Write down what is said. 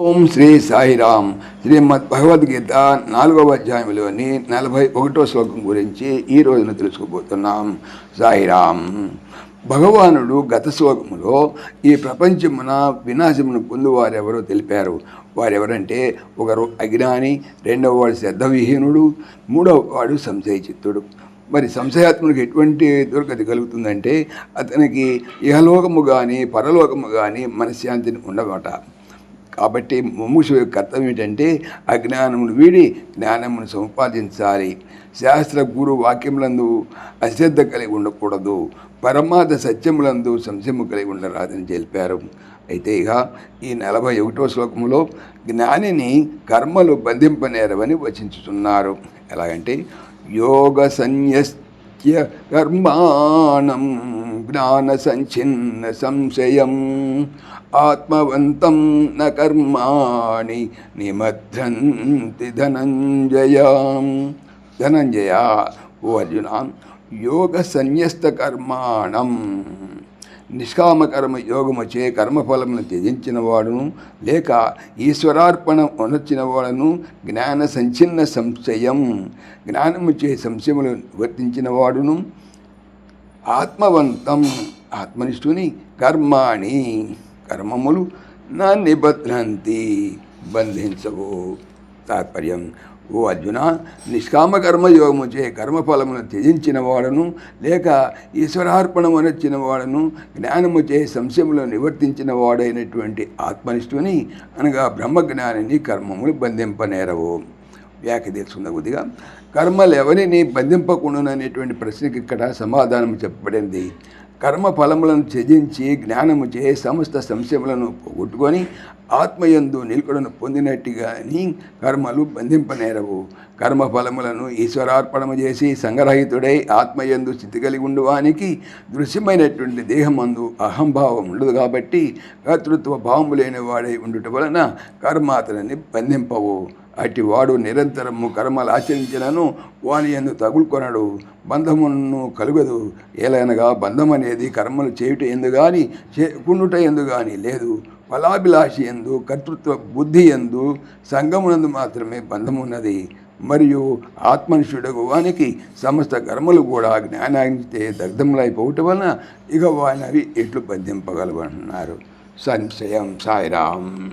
ఓం శ్రీ సాయిరామ్. శ్రీమద్ భగవద్గీత నాలుగవ అధ్యాయంలోని నలభై ఒకటో శ్లోకం గురించి ఈ రోజున తెలుసుకోబోతున్నాం. సాయిరామ్. భగవానుడు గత శ్లోకములో ఈ ప్రపంచమున వినాశమును పొందువారెవరో తెలిపారు. వారెవరంటే ఒకరు అజ్ఞాని రెండవ వాడు శ్రద్ధవిహీనుడు మూడవ వాడు సంశయచిత్తుడు. మరి సంశయాత్మకు ఎటువంటి దుర్గతి కలుగుతుందంటే అతనికి ఇహలోకము కానీ పరలోకము కానీ మనశ్శాంతిని ఉండవట కాబట్టి ముముషు యొక్క కర్తవ్యం ఏంటంటే అజ్ఞానమును వీడి జ్ఞానమును సంపాదించాలి. శాస్త్ర గురు వాక్యములందు అశ్రద్ధ కలిగి ఉండకూడదు. పరమాద సత్యములందు సంశయము కలిగి ఉండరాదని తెలిపారు. అయితే ఇక ఈ నలభై ఒకటో శ్లోకములో జ్ఞానిని కర్మలు బంధింపనేరవని వచించుతున్నారు. ఎలాగంటే యోగ సన్యస్య కర్మాణం జ్ఞాన సంచిన్న సంశయం. ఆత్మవంతం న కర్మాణి నిమధ్రంతి ధనంజయ. ధనంజయ ఓ అర్జున యోగ సన్యస్త కర్మాణం. నిష్కామకర్మ యోగముచే కర్మఫలమును త్యజించిన వాడును లేక ఈశ్వరార్పణ ఉనర్చిన వాడును జ్ఞాన సంచిన్న సంశయం. జ్ఞానముచే సంశయములు వర్తించిన వాడును ఆత్మవంతం ఆత్మనిష్ఠుని కర్మాణి కర్మములు నా నిబధ్నంతి బంధించవు. తాత్పర్యం ఓ అర్జున నిష్కామ కర్మ యోగముచే కర్మఫలమును త్యజించిన వాడను లేక ఈశ్వరార్పణము నచ్చిన వాడను జ్ఞానముచే సంశయములు నివర్తించిన వాడైనటువంటి ఆత్మనిష్ఠుని అనగా బ్రహ్మజ్ఞానిని కర్మములు బంధింపనేరవు. వ్యాఖ్య తెలుసుకున్న కొద్దిగా కర్మలు ఎవరిని బంధింపకుండా అనేటువంటి ప్రశ్నకి ఇక్కడ సమాధానం చెప్పబడింది. కర్మ ఫలములను త్యజించి జ్ఞానము చే సమస్త సంశయములను పోగొట్టుకొని ఆత్మయందు నిలుకడను పొందినట్టుగాని కర్మలు బంధింపనేరవు. కర్మ ఫలములను ఈశ్వరార్పణము చేసి సంగ్రహితుడై ఆత్మయందు స్థితి కలిగి ఉండువానికి దృశ్యమైనటువంటి దేహమందు అహంభావం ఉండదు కాబట్టి కర్తృత్వ భావము లేని వాడై ఉండుట వలన కర్మ అతనిని బంధింపవు. అట్టి వాడు నిరంతరము కర్మలు ఆచరించినను వాని ఎందు తగులుకొనడు బంధమును కలుగదు. ఏలైనగా బంధం అనేది కర్మలు చేయుట ఎందు కానీ చేయకుండుట ఎందు కానీ లేదు. ఫలాభిలాషి ఎందు కర్తృత్వ బుద్ధి ఎందు సంగమునందు మాత్రమే బంధమున్నది. మరియు ఆత్మనిషుడకు వానికి సమస్త కర్మలు కూడా జ్ఞానాగితే దగ్ధములైపోవటం వలన ఇక వానవి ఎట్లు బంధింపగలవన్నారు. సంశయం సాయిరాం